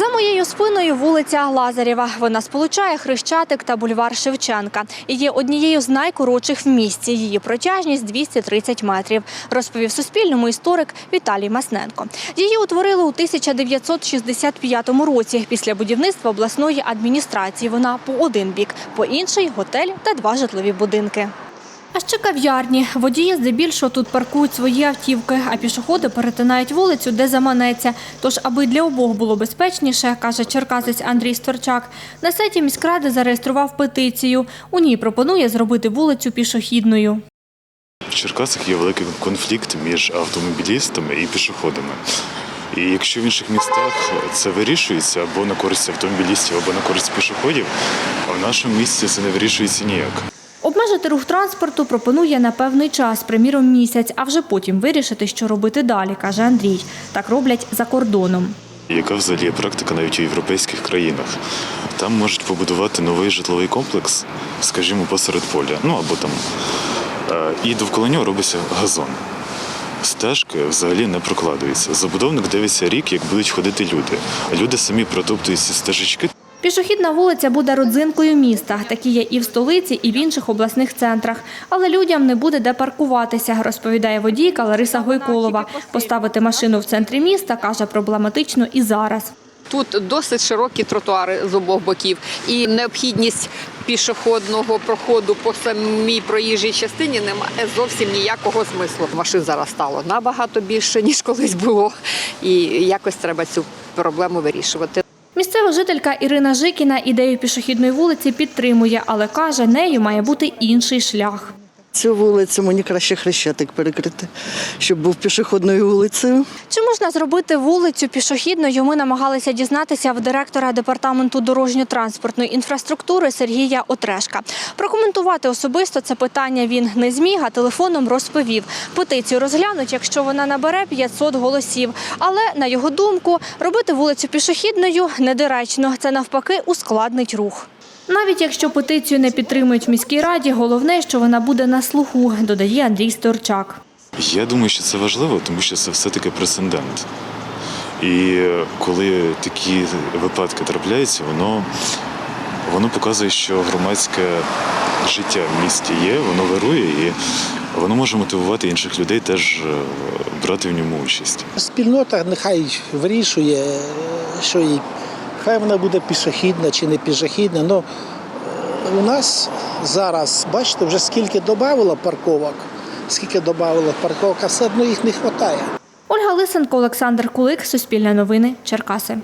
За моєю спиною вулиця Лазарєва. Вона сполучає Хрещатик та бульвар Шевченка і є однією з найкоротших в місті. Її протяжність 230 метрів, розповів Суспільному історик Віталій Масненко. Її утворили у 1965 році після будівництва обласної адміністрації. Вона по один бік, по інший готель та два житлові будинки. А ще кав'ярні. Водії здебільшого тут паркують свої автівки, а пішоходи перетинають вулицю, де заманеться. Тож, аби для обох було безпечніше, каже черкасець Андрій Сторчак, на сайті міськради зареєстрував петицію. У ній пропонує зробити вулицю пішохідною. В Черкасах є великий конфлікт між автомобілістами і пішоходами. І якщо в інших містах це вирішується або на користь автомобілістів, або на користь пішоходів, а в нашому місті це не вирішується ніяк. Обмежити рух транспорту пропонує на певний час, приміром місяць, а вже потім вирішити, що робити далі, каже Андрій. Так роблять за кордоном. Яка взагалі є практика навіть у європейських країнах? Там можуть побудувати новий житловий комплекс, скажімо, посеред поля, ну або там. е, І довкола нього робиться газон. Стежки взагалі не прокладуються. Забудовник дивиться рік, як будуть ходити люди. Люди самі протоптують ці стежечки. Пішохідна вулиця буде родзинкою міста. Такі є і в столиці, і в інших обласних центрах. Але людям не буде де паркуватися, розповідає водійка Лариса Гойколова. Поставити машину в центрі міста, каже, проблематично і зараз. Тут досить широкі тротуари з обох боків, і необхідність пішохідного проходу по самій проїжджій частині немає зовсім ніякого смислу. Машин зараз стало набагато більше ніж колись було, і якось треба цю проблему вирішувати. Місцева жителька Ірина Жикіна ідею пішохідної вулиці підтримує, але каже, нею має бути інший шлях. Цю вулицю мені краще хрещатик перекрити, щоб був пішохідною вулицею. Чи можна зробити вулицю пішохідною? Ми намагалися дізнатися в директора департаменту дорожньо-транспортної інфраструктури Сергія Отрешка. Прокоментувати особисто це питання він не зміг, а телефоном розповів. Петицію розглянуть, якщо вона набере 500 голосів. Але на його думку, робити вулицю пішохідною недоречно. Це навпаки ускладнить рух. Навіть якщо петицію не підтримують в міській раді, головне, що вона буде на слуху, додає Андрій Сторчак. Я думаю, що це важливо, тому що це все-таки прецедент. І е, коли такі випадки трапляються, воно, воно показує, що громадське життя в місті є, воно вирує і воно може мотивувати інших людей теж е, брати в ньому участь. Спільнота нехай вирішує, що їй. Хай вона буде пішохідна чи не пішохідна. але у нас зараз, бачите, вже скільки додавало парковок, скільки додавало парковок, а все одно їх не вистачає. Ольга Лисенко, Олександр Кулик, Суспільне новини, Черкаси.